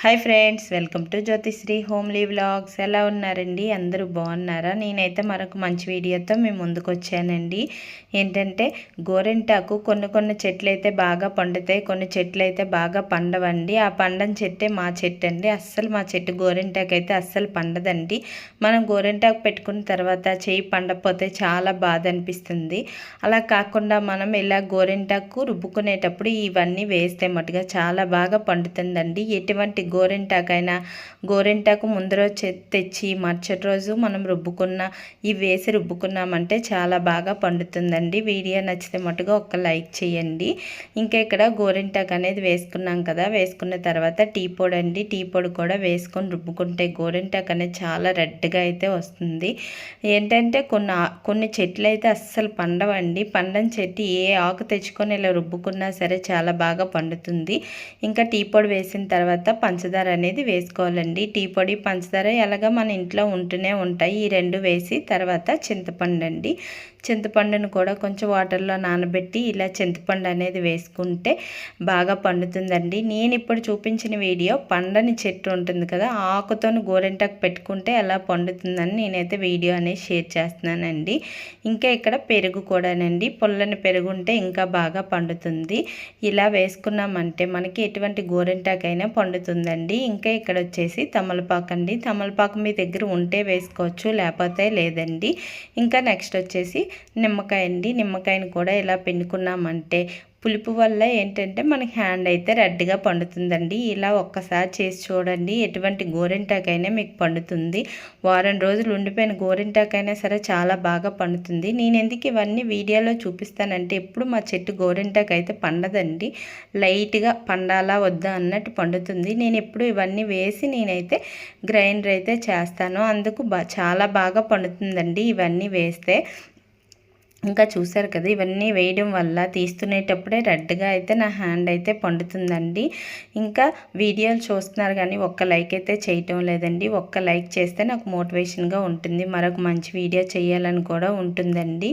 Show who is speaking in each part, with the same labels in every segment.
Speaker 1: Hi friends welcome to Jyothishree homely vlogs. ఎలా ఉన్నారండి? అందరూ బాగున్నారా? నేనైతే మరొక మంచి వీడియోతో మేము ముందుకు వచ్చానండి. ఏంటంటే గోరెంటాకు కొన్ని కొన్ని చెట్లు అయితే బాగా పండుతాయి కొన్ని చెట్లు అయితే బాగా పండవండి. ఆ పండని చెట్టే మా చెట్టు అండి అస్సలు మా చెట్టు గోరెంటాకు అయితే అస్సలు పండదండి. మనం గోరెంటాకు పెట్టుకున్న తర్వాత చేయి పండకపోతే చాలా బాధ అనిపిస్తుంది అలా కాకుండా మనం ఇలా గోరెంటాకు రుబ్బుకునేటప్పుడు ఇవన్నీ వేస్తే మటుగా చాలా బాగా పండుతుందండి. ఎటువంటి గోరింటాకైనా గోరింటాకు ముందర తెచ్చి మరుసటి రోజు మనం రుబ్బుకున్న ఇవి వేసి రుబ్బుకున్నామంటే చాలా బాగా పండుతుందండి. వీడియో నచ్చితే మటుగా ఒక లైక్ చేయండి. ఇంకా ఇక్కడ గోరింటాకు అనేది వేసుకున్నాం కదా వేసుకున్న తర్వాత టీ పొడి అండి. టీ పొడి కూడా వేసుకొని రుబ్బుకుంటే గోరింటాకు అనేది చాలా రెడ్గా అయితే వస్తుంది. ఏంటంటే కొన్ని కొన్ని చెట్లు అయితే అస్సలు పండవండి. పండని చెట్టు ఏ ఆకు తెచ్చుకొని ఇలా రుబ్బుకున్నా సరే చాలా బాగా పండుతుంది. ఇంకా టీ పొడి వేసిన తర్వాత పంచ పంచదార అనేది వేసుకోవాలండి. టీ పొడి పంచదార ఎలాగ మన ఇంట్లో ఉంటూనే ఉంటాయి. ఈ రెండు వేసి తర్వాత చింతపండు అండి చింతపండును కూడా కొంచెం వాటర్లో నానబెట్టి ఇలా చింతపండు అనేది వేసుకుంటే బాగా పండుతుందండి. నేను ఇప్పుడు చూపించిన వీడియో పండని చెట్టు ఉంటుంది కదా ఆకుతోని గోరెంటాకు పెట్టుకుంటే ఎలా పండుతుందని నేనైతే వీడియో అనేది షేర్ చేస్తున్నానండి. ఇంకా ఇక్కడ పెరుగు కూడానండి. పుల్లని పెరుగు ఉంటే ఇంకా బాగా పండుతుంది. ఇలా వేసుకున్నామంటే మనకి ఎటువంటి గోరెంటాకైనా ఉందండి. ఇంకా ఇక్కడ వచ్చేసి తమలపాకు అండి తమలపాకు మీ దగ్గర ఉంటే వేసుకోవచ్చు లేకపోతే లేదండి. ఇంకా నెక్స్ట్ వచ్చేసి నిమ్మకాయ అండి నిమ్మకాయని కూడా ఇలా పిండుకున్నామంటే పులుపు వల్ల ఏంటంటే మనకి హ్యాండ్ అయితే రెడ్గా పండుతుందండి. ఇలా ఒక్కసారి చేసి చూడండి. ఎటువంటి గోరింటాకైనా మీకు పండుతుంది. వారం రోజులు ఉండిపోయిన గోరింటాకైనా సరే చాలా బాగా పండుతుంది. నేను ఎందుకు ఇవన్నీ వీడియోలో చూపిస్తానంటే ఎప్పుడు మా చెట్టు గోరింటాకు అయితే పండదండి. లైట్గా పండాలా వద్దా అన్నట్టు పండుతుంది. నేను ఎప్పుడు ఇవన్నీ వేసి నేనైతే గ్రైండర్ అయితే చేస్తాను. అందుకు చాలా బాగా పండుతుందండి ఇవన్నీ వేస్తే. ఇంకా చూసారు కదా ఇవన్నీ వేయడం వల్ల తీస్తునేటప్పుడే రెడ్గా అయితే నా హ్యాండ్ అయితే పండుతుందండి. ఇంకా వీడియోలు చూస్తున్నారు కానీ ఒక్క లైక్ అయితే చేయటం లేదండి. ఒక్క లైక్ చేస్తే నాకు మోటివేషన్గా ఉంటుంది. మరొక మంచి వీడియో చేయాలని కూడా ఉంటుందండి.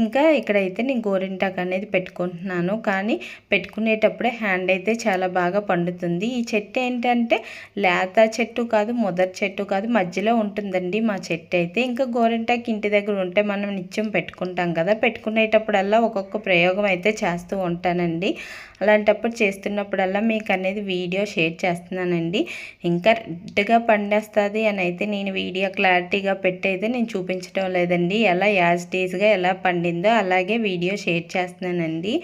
Speaker 1: ఇంకా ఇక్కడైతే నేను గోరింటాక్ అనేది పెట్టుకుంటున్నాను. కానీ పెట్టుకునేటప్పుడే హ్యాండ్ అయితే చాలా బాగా పండుతుంది. ఈ చెట్టు ఏంటంటే లేత చెట్టు కాదు మొదటి చెట్టు కాదు మధ్యలో ఉంటుందండి మా చెట్టు అయితే. ఇంకా గోరింటాక్ ఇంటి దగ్గర ఉంటే మనం నిత్యం పెట్టుకుంటాం కదా కదా పెట్టుకునేటప్పుడల్లా ఒక్కొక్క ప్రయోగం అయితే చేస్తూ ఉంటానండి. అలాంటప్పుడు చేస్తున్నప్పుడల్లా మీకు అనేది వీడియో షేర్ చేస్తున్నానండి. ఇంకా రెడ్గా పండేస్తుంది అని అయితే నేను వీడియో క్లారిటీగా పెట్టయితే నేను చూపించడం లేదండి. ఎలా యాజ్ డేస్గా ఎలా పండిందో అలాగే వీడియో షేర్ చేస్తున్నానండి.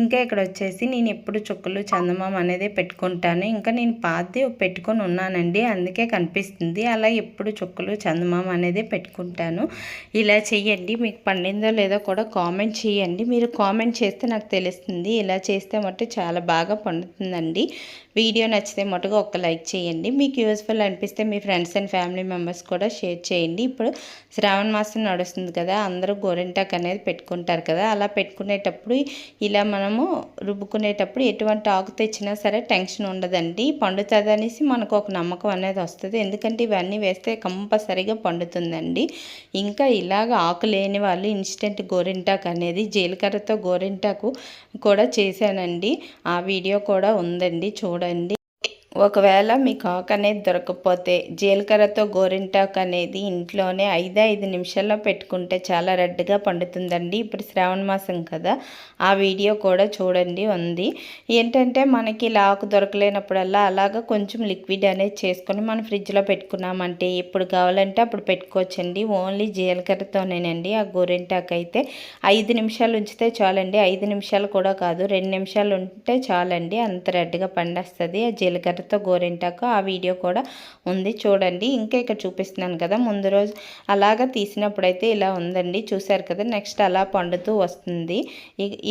Speaker 1: ఇంకా ఇక్కడ వచ్చేసి నేను ఎప్పుడు చుక్కలు చందమామ అనేది పెట్టుకుంటాను. ఇంకా నేను పాతి పెట్టుకొని ఉన్నానండి. అందుకే కనిపిస్తుంది. అలా ఎప్పుడు చుక్కలు చందమామ అనేది పెట్టుకుంటాను. ఇలా చెయ్యండి. మీకు పండిందో లేదో కూడా కామెంట్ చేయండి. మీరు కామెంట్ చేస్తే నాకు తెలుస్తుంది. ఇలా చేస్తే మటు చాలా బాగా పండుతుందండి. వీడియో నచ్చితే మటుగా ఒక లైక్ చేయండి. మీకు యూస్ఫుల్ అనిపిస్తే మీ ఫ్రెండ్స్ అండ్ ఫ్యామిలీ మెంబర్స్ కూడా షేర్ చేయండి. ఇప్పుడు శ్రావణ మాసం నడుస్తుంది కదా అందరూ గోరింటాక్ అనేది పెట్టుకుంటారు కదా అలా పెట్టుకునేటప్పుడు ఇలా మనము రుబ్బుకునేటప్పుడు ఎటువంటి ఆకు తెచ్చినా సరే టెన్షన్ ఉండదండి. పండుతుంది అనేసి మనకు ఒక నమ్మకం అనేది వస్తుంది. ఎందుకంటే ఇవన్నీ వేస్తే కంపల్సరీగా పండుతుందండి. ఇంకా ఇలాగ ఆకు లేని వాళ్ళు ఇన్స్టెంట్ గోరింటాకు అనేది జీలకర్రతో గోరింటాకు కూడా చేశానండి. ఆ వీడియో కూడా ఉందండి చూడండి. ఒకవేళ మీకు ఆకు అనేది దొరకకపోతే జీలకర్రతో గోరింటాకు అనేది ఇంట్లోనే ఐదు ఐదు నిమిషాల్లో పెట్టుకుంటే చాలా రెడ్గా పండుతుందండి. ఇప్పుడు శ్రావణ మాసం కదా ఆ వీడియో కూడా చూడండి ఉంది. ఏంటంటే మనకి ఇలా ఆకు దొరకలేనప్పుడల్లా అలాగ కొంచెం లిక్విడ్ అనేది చేసుకొని మనం ఫ్రిడ్జ్లో పెట్టుకున్నామంటే ఎప్పుడు కావాలంటే అప్పుడు పెట్టుకోవచ్చండి. ఓన్లీ జీలకర్రతోనేనండి ఆ గోరింటాకు అయితే. ఐదు నిమిషాలు ఉంచితే చాలండి. ఐదు నిమిషాలు కూడా కాదు రెండు నిమిషాలు ఉంటే చాలండి. అంత రెడ్గా పండేస్తుంది ఆ జీలకర్ర వాటర్తో గోరింటాకు ఆ వీడియో కూడా ఉంది. చూడండి. ఇంకా ఇక్కడ చూపిస్తున్నాను కదా. ముందు రోజు అలాగా తీసినప్పుడైతే ఇలా ఉందండి. చూశారు కదా. నెక్స్ట్ అలా పండుతూ వస్తుంది.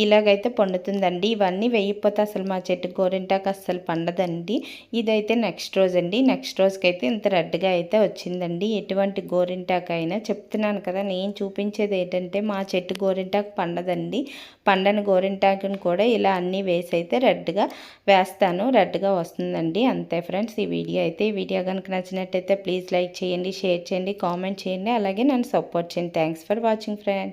Speaker 1: ఇలాగైతే పండుతుందండి. ఇవన్నీ వేయకపోతే అసలు మా చెట్టు గోరింటాకు అస్సలు పండదండి. ఇదైతే నెక్స్ట్ రోజు అండి నెక్స్ట్ రోజుకైతే ఇంత రెడ్గా అయితే వచ్చిందండి. ఎటువంటి గోరింటాకు అయినా చెప్తున్నాను కదా. నేను చూపించేది ఏంటంటే మా చెట్టు గోరింటాకు పండదండి. పండని గోరింటాకుని కూడా ఇలా అన్నీ వేసి అయితే రెడ్గా వేస్తాను. రెడ్గా వస్తుందండి. అంతే ఫ్రెండ్స్ ఈ వీడియో అయితే ఈ వీడియో కనుక నచ్చినట్టయితే ప్లీజ్ లైక్ చేయండి షేర్ చేయండి కామెంట్ చేయండి అలాగే నన్ను సపోర్ట్ చేయండి. Thanks for watching friends.